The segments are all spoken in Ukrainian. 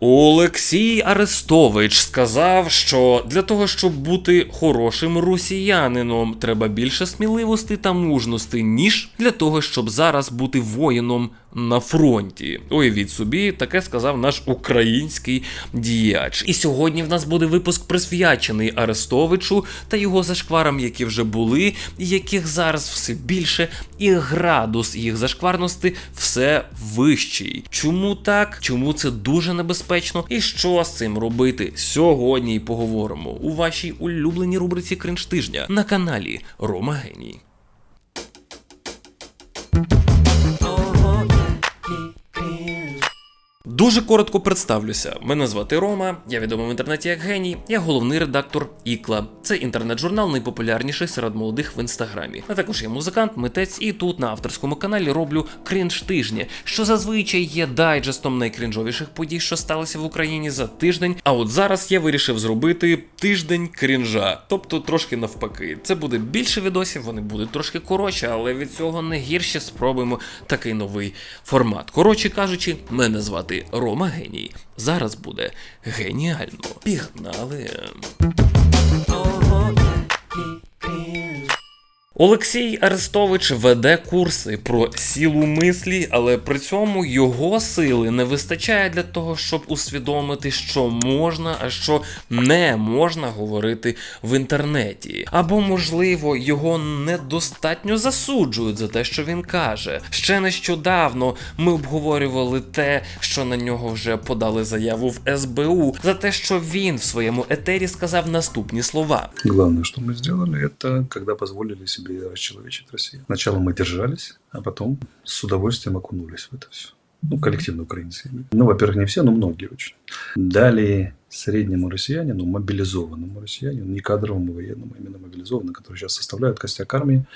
Олексій Арестович сказав, що для того, щоб бути хорошим росіянином, треба більше сміливості та мужності, ніж для того, щоб зараз бути воїном на фронті. Уявіть собі, таке сказав наш український діяч. І сьогодні в нас буде випуск присвячений Арестовичу та його зашкварам, які вже були, і яких зараз все більше, і градус їх зашкварності все вищий. Чому так? Чому це дуже небезпечно? І що з цим робити? Сьогодні поговоримо у вашій улюбленій рубриці Кринж тижня на каналі Рома Геній. Дуже коротко представлюся. Мене звати Рома, я відомий в інтернеті як геній, я головний редактор Ікла. Це інтернет-журнал найпопулярніший серед молодих в інстаграмі. А також я музикант, митець і тут на авторському каналі роблю крінж тижня, що зазвичай є дайджестом найкрінжовіших подій, що сталося в Україні за тиждень. А от зараз я вирішив зробити тиждень крінжа, тобто трошки навпаки. Це буде більше відосів, вони будуть трошки коротше, але від цього не гірше спробуємо такий новий формат. Коротше кажучи, мене звати Рома Геній. Зараз буде геніально. Пігнали. Олексій Арестович веде курси про силу мислі, але при цьому його сили не вистачає для того, щоб усвідомити, що можна, а що не можна говорити в інтернеті. Або, можливо, його недостатньо засуджують за те, що він каже. Ще нещодавно ми обговорювали те, що на нього вже подали заяву в СБУ, за те, що він в своєму етері сказав наступні слова. Главное, что мы сделали, это когда позволили себе расчеловечить Россию. Сначала мы держались, а потом с удовольствием окунулись в это все. Ну, коллективно украинцы. Ну, во-первых, не все, но многие очень. Дали среднему россиянину, мобилизованному россиянину, не кадровому военному, а именно мобилизованному, который сейчас составляют костяк армии,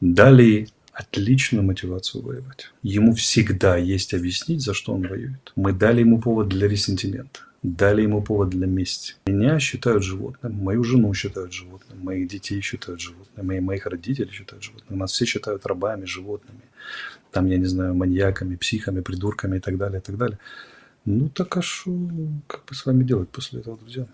дали отличную мотивацию воевать. Ему всегда есть объяснить, за что он воюет. Мы дали ему повод для ресентимента. Дали ему повод для мести. Меня считают животным, мою жену считают животным, моих детей считают животным, мои, моих родителей считают животным. Нас все считают рабами, животными. Там, я не знаю, маньяками, психами, придурками и так далее, и так далее. Ну так а что, как бы с вами делать после этого, друзья?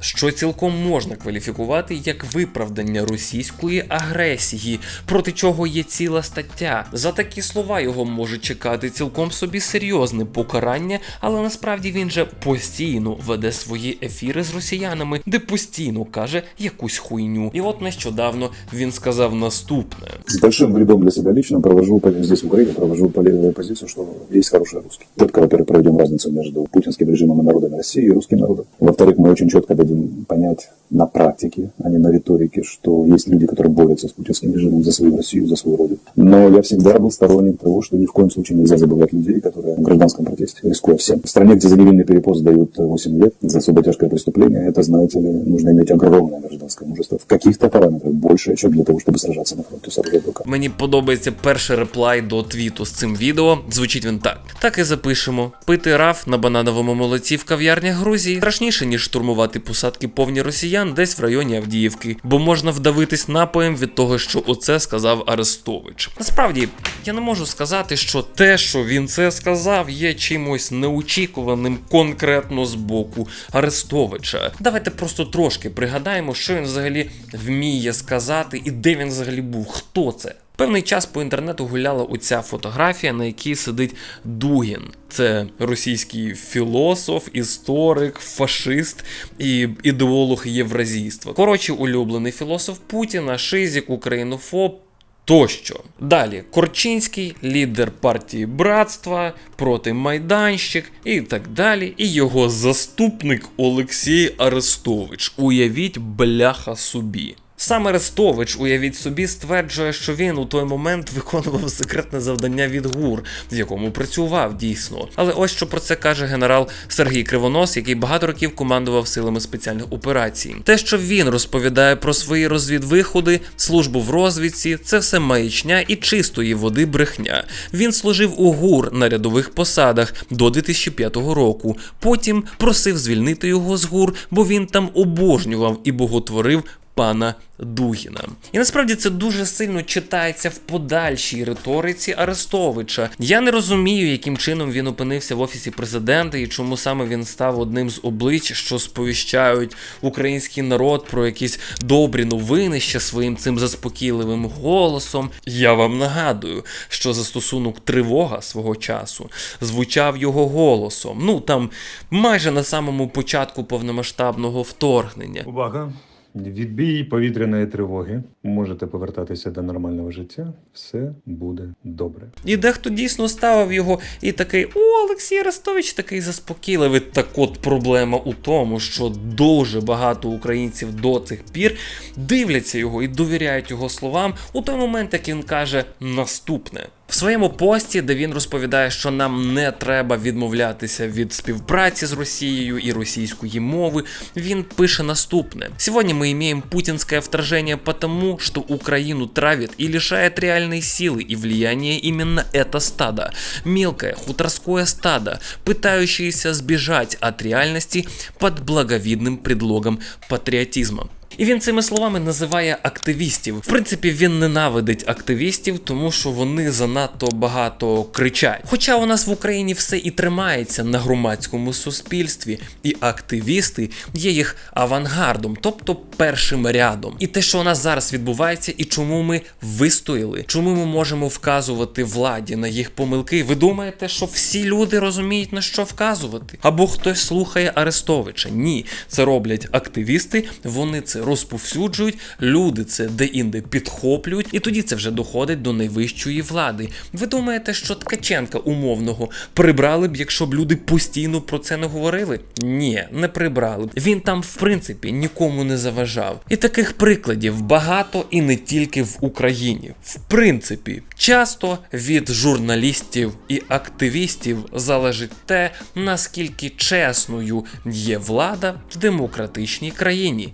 що цілком можна кваліфікувати як виправдання російської агресії, проти чого є ціла стаття. За такі слова його може чекати цілком собі серйозне покарання, але насправді він же постійно веде свої ефіри з росіянами, де постійно каже якусь хуйню. І от нещодавно він сказав наступне: С большим вредом для себя лично провожу по- здесь в Украине, провожу полезную позицию, что есть хороший русский. Четко, во-первых, проведем разницу между путинским режимом и народами России и русским народом. Во-вторых, мы очень четко дадим понять на практике, а не на риторике, что есть люди, которые борются с путинским режимом за свою Россию, за свою родину. Но я всегда был сторонник того, что ни в коем случае нельзя забывать людей, которые в гражданском протесте, рискуя всем. В стране, где за невинный перепост дают 8 лет за особо тяжкое преступление, это, знаете ли, нужно иметь огромное гражданское мужество. В каких-то параметрах больше, чем для того, чтобы сражаться на фронте с оружием в руках. Мені подобається перший реплай до твіту з цим відео. Звучить він так: так і запишемо: пити раф на банановому молоці в кав'ярнях Грузії страшніше ніж штурмувати посадки повні росіян десь в районі Авдіївки, бо можна вдавитись напоєм від того, що оце сказав Арестович. Насправді я не можу сказати, що те, що він це сказав, є чимось неочікуваним конкретно з боку Арестовича. Давайте просто трошки пригадаємо, що він взагалі вміє сказати і де він взагалі був. Хто це? Певний час по інтернету гуляла оця фотографія, на якій сидить Дугін. Це російський філософ, історик, фашист і ідеолог євразійства. Коротше, улюблений філософ Путіна, шизік, українофоб. Тощо далі Корчинський, лідер партії братства, протимайданщик і так далі. І його заступник Олексій Арестович. Уявіть, бляха собі. Сам Арестович, уявіть собі, стверджує, що він у той момент виконував секретне завдання від ГУР, в якому працював дійсно. Але ось що про це каже генерал Сергій Кривонос, який багато років командував силами спеціальних операцій. Те, що він розповідає про свої розвідвиходи, службу в розвідці, це все маячня і чистої води брехня. Він служив у ГУР на рядових посадах до 2005 року. Потім просив звільнити його з ГУР, бо він там обожнював і боготворив пана Дугіна. І насправді це дуже сильно читається в подальшій риториці Арестовича. Я не розумію, яким чином він опинився в офісі президента і чому саме він став одним з облич, що сповіщають український народ про якісь добрі новини ще своїм цим заспокійливим голосом. Я вам нагадую, що застосунок тривога свого часу звучав його голосом. Ну там майже на самому початку повномасштабного вторгнення. Увага! Відбій повітряної тривоги. Можете повертатися до нормального життя. Все буде добре. І дехто дійсно ставив його і такий: О, Олексій Арестович такий заспокійливий. Так от проблема у тому, що дуже багато українців до цих пір дивляться його і довіряють його словам у той момент, як він каже наступне. В своєму пості, де він розповідає, що нам не треба відмовлятися від співпраці з Росією і російської мови, він пише наступне: Сьогодні мы имеем путинское вторжение потому, что Украину травит и лишает реальной силы и влияния именно это стадо. Мелкое хуторское стадо, пытающееся сбежать от реальности под благовидным предлогом патриотизма. І він цими словами називає активістів. В принципі, він ненавидить активістів, тому що вони занадто багато кричать. Хоча у нас в Україні все і тримається на громадському суспільстві, і активісти є їх авангардом, тобто першим рядом. І те, що у нас зараз відбувається, і чому ми вистояли, чому ми можемо вказувати владі на їх помилки. Ви думаєте, що всі люди розуміють на що вказувати? Або хтось слухає Арестовича? Ні, це роблять активісти. Вони це розповсюджують, люди це де-інде підхоплюють, і тоді це вже доходить до найвищої влади. Ви думаєте, що Ткаченка умовного прибрали б, якщо б люди постійно про це не говорили? Ні, не прибрали б. Він там, в принципі, нікому не заважав. І таких прикладів багато і не тільки в Україні. В принципі, часто від журналістів і активістів залежить те, наскільки чесною є влада в демократичній країні.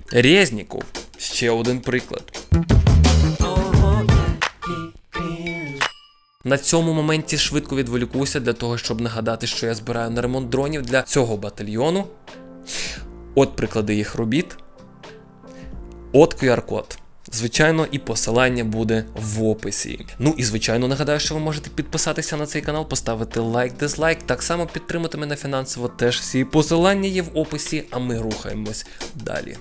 Резніков ще один приклад. На цьому моменті швидко відволікуся для того, щоб нагадати, що я збираю на ремонт дронів для цього батальйону. От приклади їх робіт. От QR-код. Звичайно, і посилання буде в описі. Ну і звичайно нагадаю, що ви можете підписатися на цей канал, поставити лайк, дизлайк, так само підтримати мене фінансово. Теж всі посилання є в описі, а ми рухаємось далі.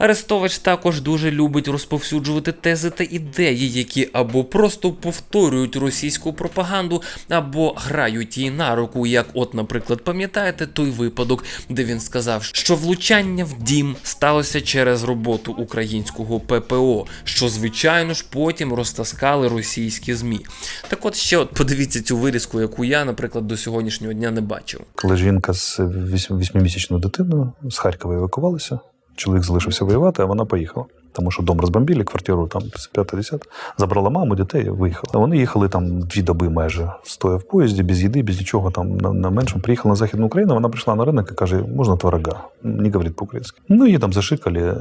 Арестович також дуже любить розповсюджувати тези та ідеї, які або просто повторюють російську пропаганду, або грають їй на руку. Як, от, наприклад, пам'ятаєте той випадок, де він сказав, що влучання в дім сталося через роботу українського ППО, що звичайно ж потім розтаскали російські змі. Так от ще от подивіться цю вирізку, яку я, наприклад, до сьогоднішнього дня не бачив. Коли жінка з вісьм- восьмимісячною дитиною з Харкова евакувалася, чоловік залишився воювати, а вона поїхала. Тому що дом розбомбили, квартиру там з 50 забрала маму, дітей виїхала. Вони їхали там дві доби майже стоя в поїзді, без їди, без нічого там на, на меншому. Приїхала на Західну Україну, вона прийшла на ринок і каже, можна творога. Не говорить по-українськи. Ну її там зашикали,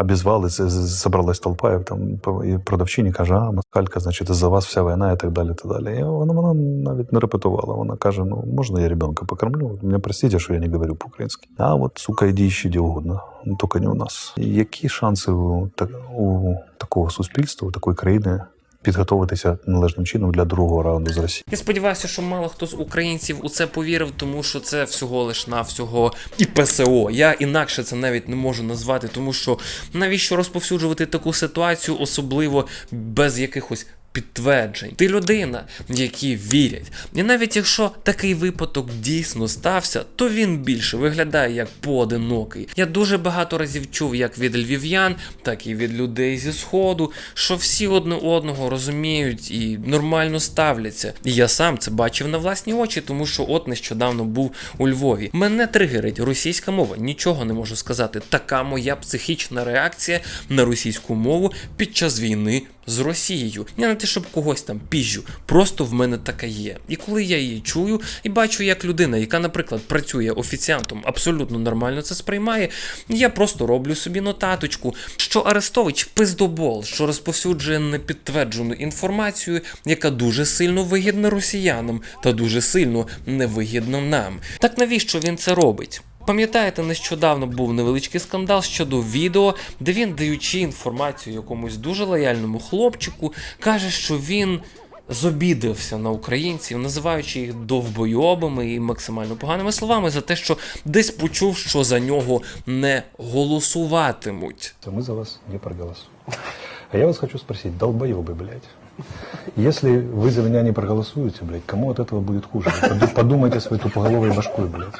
обізвали, з- з- собралась толпа, і там і продавчині каже, а москалька, значить, за вас вся війна і так далі. І так далі. І вона, вона навіть не репетувала. Вона каже: ну можна я ребенка покормлю? Мене простите, що я не говорю по-українськи. А от сука, іди ще де угодно, ну тільки не у нас. Які шанси у, у такого суспільства, у такої країни підготуватися належним чином для другого раунду з Росії. Я сподіваюся, що мало хто з українців у це повірив, тому що це всього лиш навсього і ПСО. Я інакше це навіть не можу назвати, тому що навіщо розповсюджувати таку ситуацію, особливо без якихось. Підтверджень, ти людина, які вірять. І навіть якщо такий випадок дійсно стався, то він більше виглядає як поодинокий. Я дуже багато разів чув як від львів'ян, так і від людей зі сходу, що всі одне одного розуміють і нормально ставляться. І я сам це бачив на власні очі, тому що от нещодавно був у Львові. Мене тригерить російська мова, нічого не можу сказати. Така моя психічна реакція на російську мову під час війни з Росією. Я не те, щоб когось там піжджу, просто в мене така є. І коли я її чую і бачу, як людина, яка, наприклад, працює офіціантом, абсолютно нормально це сприймає, я просто роблю собі нотаточку, що Арестович пиздобол, що розповсюджує непідтверджену інформацію, яка дуже сильно вигідна росіянам та дуже сильно невигідна нам. Так навіщо він це робить? Пам'ятаєте, нещодавно був невеличкий скандал щодо відео, де він, даючи інформацію якомусь дуже лояльному хлопчику, каже, що він зобідався на українців, називаючи їх довбойобами і максимально поганими словами за те, що десь почув, що за нього не голосуватимуть. Мы за вас не проголосуем. А я вас хочу спросить, долбоебы, блядь. Если вы за меня не проголосуете, блядь, кому от этого будет хуже? Вы поду- Подумайте своей тупоголовой башкой, блядь.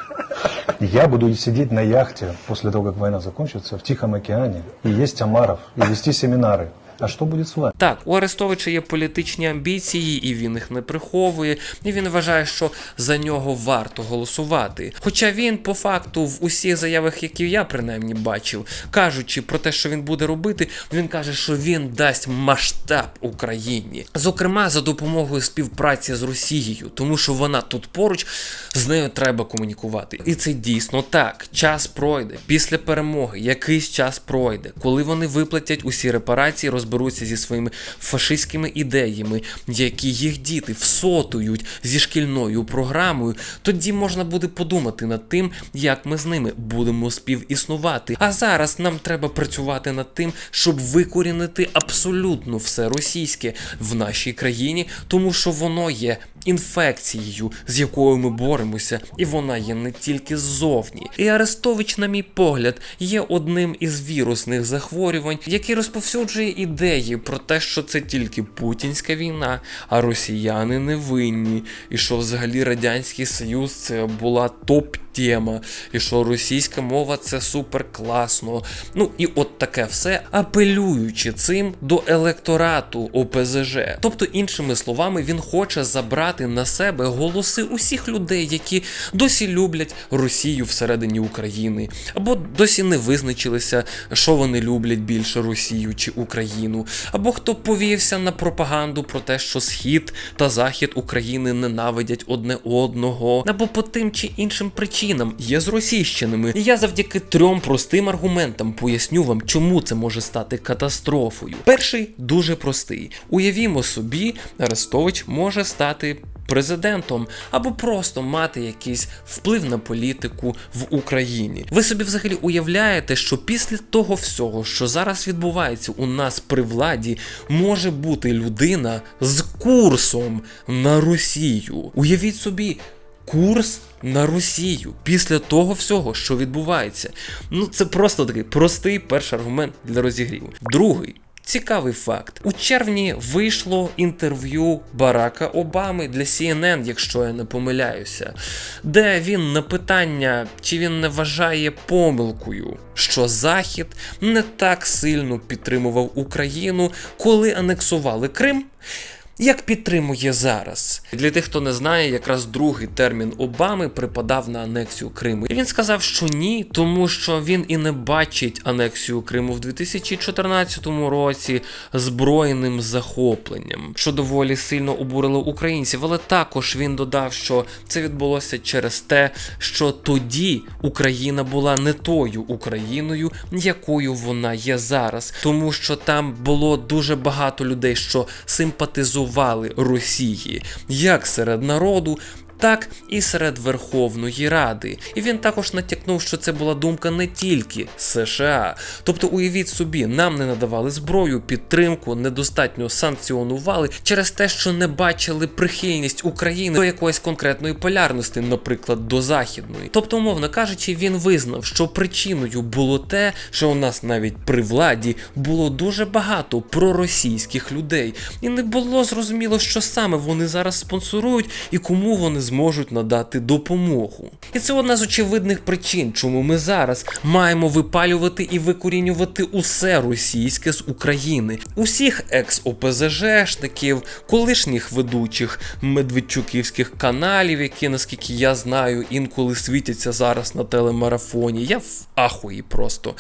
Я буду сидеть на яхте после того, как война закончится, в Тихом океане, и есть Амаров, и вести семинары. А что будет с вами? Так, у Арестовича є політичні амбіції, і він їх не приховує, і він вважає, що за нього варто голосувати. Хоча він, по факту, в усіх заявах, які я принаймні бачив, кажучи про те, що він буде робити, він каже, що він дасть масштаб Україні. Зокрема, за допомогою співпраці з Росією, тому що вона тут поруч, з нею треба комунікувати. І це дійсно так. Час пройде після перемоги, якийсь час пройде, коли вони виплатять усі репарації, розберуться зі своїми фашистськими ідеями, які їх діти всотують зі шкільною програмою. Тоді можна буде подумати над тим, як ми з ними будемо співіснувати. А зараз нам треба працювати над тим, щоб викорінити абсолютно все російське в нашій країні, тому що воно є інфекцією, з якою ми боремося, і вона є не тільки ззовні. І Арестович, на мій погляд, є одним із вірусних захворювань, який розповсюджує ідеї про те, що це тільки путінська війна, а росіяни не винні, і що взагалі радянський союз це була топ. Тема, і що російська мова це супер класно. Ну і от таке все, апелюючи цим до електорату ОПЗЖ. Тобто, іншими словами, він хоче забрати на себе голоси усіх людей, які досі люблять Росію всередині України, або досі не визначилися, що вони люблять більше Росію чи Україну, або хто повівся на пропаганду про те, що Схід та Захід України ненавидять одне одного, або по тим чи іншим причинам є зросійщеними. І я завдяки трьом простим аргументам поясню вам, чому це може стати катастрофою. Перший дуже простий. Уявімо собі, Арестович може стати. Президентом або просто мати якийсь вплив на політику в Україні. Ви собі взагалі уявляєте, що після того всього, що зараз відбувається у нас при владі, може бути людина з курсом на Росію. Уявіть собі, курс на Росію після того всього, що відбувається. Ну це просто такий простий перший аргумент для розігріву. Другий. Цікавий факт. У червні вийшло інтерв'ю Барака Обами для CNN, якщо я не помиляюся, де він на питання, чи він не вважає помилкою, що Захід не так сильно підтримував Україну, коли анексували Крим. Як підтримує зараз для тих, хто не знає, якраз другий термін Обами припадав на анексію Криму. І він сказав, що ні, тому що він і не бачить анексію Криму в 2014 році збройним захопленням, що доволі сильно обурило українців. Але також він додав, що це відбулося через те, що тоді Україна була не тою Україною, якою вона є зараз, тому що там було дуже багато людей, що симпатизували Росії, як серед народу. Так і серед Верховної Ради. І він також натякнув, що це була думка не тільки США. Тобто, уявіть собі, нам не надавали зброю, підтримку, недостатньо санкціонували через те, що не бачили прихильність України до якоїсь конкретної полярності, наприклад, до західної. Тобто, умовно кажучи, він визнав, що причиною було те, що у нас навіть при владі було дуже багато проросійських людей, і не було зрозуміло, що саме вони зараз спонсорують і кому вони зможуть надати допомогу. І це одна з очевидних причин, чому ми зараз маємо випалювати і викорінювати усе російське з України, усіх екс-ОПЗЖшників, колишніх ведучих медведчуківських каналів, які, наскільки я знаю, інколи світяться зараз на телемарафоні. Я в ахуї просто.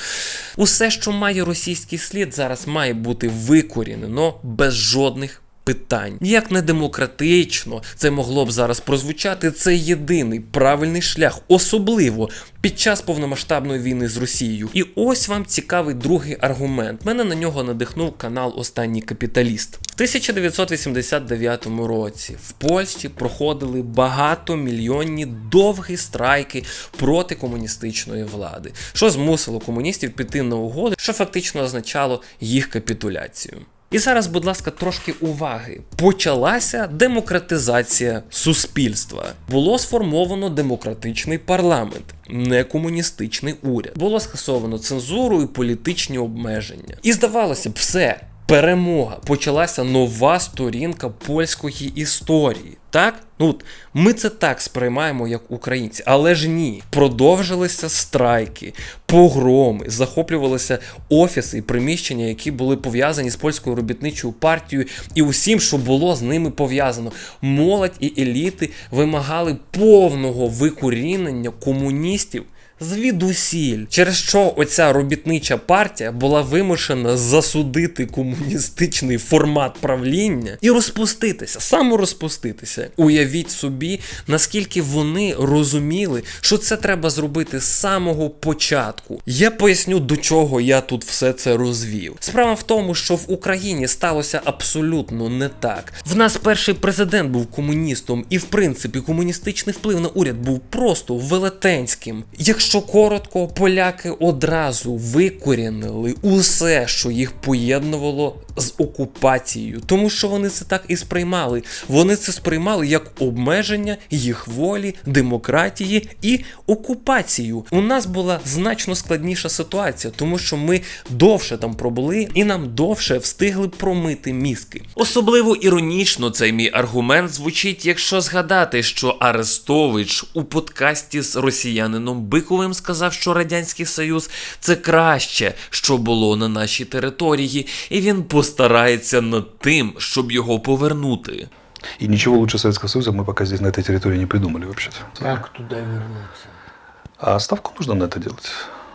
Усе, що має російський слід, зараз має бути викорінено без жодних питань. Як не демократично це могло б зараз прозвучати, це єдиний правильний шлях, особливо під час повномасштабної війни з Росією. І ось вам цікавий другий аргумент. Мене на нього надихнув канал Останній капіталіст. В 1989 році в Польщі проходили багатомільйонні довгі страйки проти комуністичної влади, що змусило комуністів піти на угоди, що фактично означало їх капітуляцію. І зараз, будь ласка, трошки уваги. Почалася демократизація суспільства. Було сформовано демократичний парламент, не комуністичний уряд. Було скасовано цензуру і політичні обмеження. І здавалося б, все. Перемога почалася нова сторінка польської історії. Так, ну ми це так сприймаємо як українці, але ж ні. Продовжилися страйки, погроми, захоплювалися офіси і приміщення, які були пов'язані з польською робітничою партією і усім, що було з ними пов'язано. Молодь і еліти вимагали повного викорінення комуністів звідусіль, через що оця робітнича партія була вимушена засудити комуністичний формат правління і розпуститися, саморозпуститися. Уявіть собі, наскільки вони розуміли, що це треба зробити з самого початку. Я поясню, до чого я тут все це розвів. Справа в тому, що в Україні сталося абсолютно не так. В нас перший президент був комуністом, і в принципі комуністичний вплив на уряд був просто велетенським. Якщо коротко, поляки одразу викорінили усе, що їх поєднувало з окупацією, тому що вони це так і сприймали. Вони це сприймали як обмеження їх волі, демократії і окупацію. У нас була значно складніша ситуація, тому що ми довше там пробули і нам довше встигли промити мізки. Особливо іронічно цей мій аргумент звучить, якщо згадати, що Арестович у подкасті з росіянином Биковим сказав, що Радянський Союз це краще, що було на нашій території, і він постарається над тим, щоб його повернути. И ничего лучше Советского Союза мы пока здесь на этой территории не придумали вообще-то. Как туда вернуться? А ставку нужно на это делать.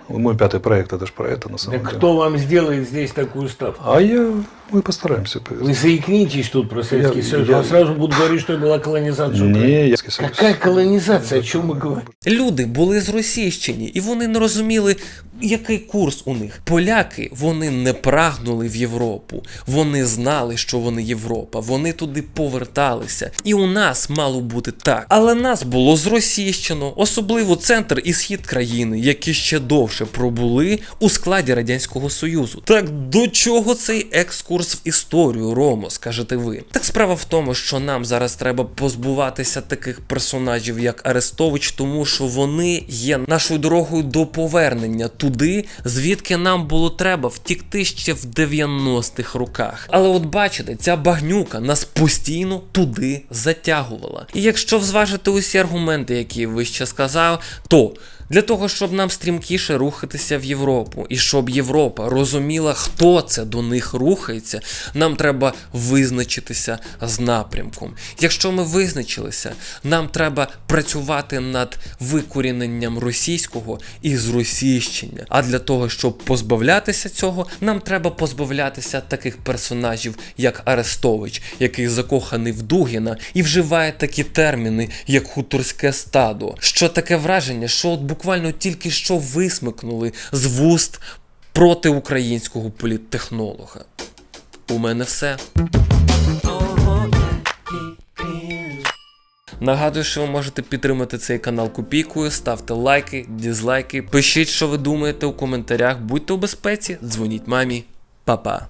Мой пятый проект это же про это на Да самом деле. кто вам сделает здесь такую ставку? А я, мы постараемся. Вы заикнитесь тут про Советский Я- Союз, я- я сразу буду говорить, что была колонизация. Украины. Не, я Союз. Какая колонизация? О чем мы говорим? Люди були зросійщені, і вони не розуміли, який курс у них. Поляки вони не прагнули в Європу. Вони знали, що вони Європа. Вони туди поверталися. І у нас мало бути так. Але нас було зросійщено, особливо центр і схід країни, які ще довше пробули у складі Радянського Союзу. Так до чого цей екскурс В історію, Ромо, скажете ви? Так справа в тому, що нам зараз треба позбуватися таких персонажів, як Арестович, тому що вони є нашою дорогою до повернення туди, звідки нам було треба втікти ще в 90-х роках. Але от бачите, ця багнюка нас постійно туди затягувала. І якщо зважити усі аргументи, які я вище сказав, то для того, щоб нам стрімкіше рухатися в Європу, і щоб Європа розуміла, хто це до них рухається, нам треба визначитися з напрямком. Якщо ми визначилися, нам треба працювати над викоріненням російського і зросійщення. А для того, щоб позбавлятися цього, нам треба позбавлятися таких персонажів, як Арестович, який закоханий в Дугіна і вживає такі терміни, як хуторське стадо. Що таке враження, що от буквально тільки що висмикнули з вуст проти українського політтехнолога. У мене все. Нагадую, що ви можете підтримати цей канал копійкою, ставте лайки, дізлайки, пишіть, що ви думаєте у коментарях, будьте у безпеці, дзвоніть мамі, Па-па.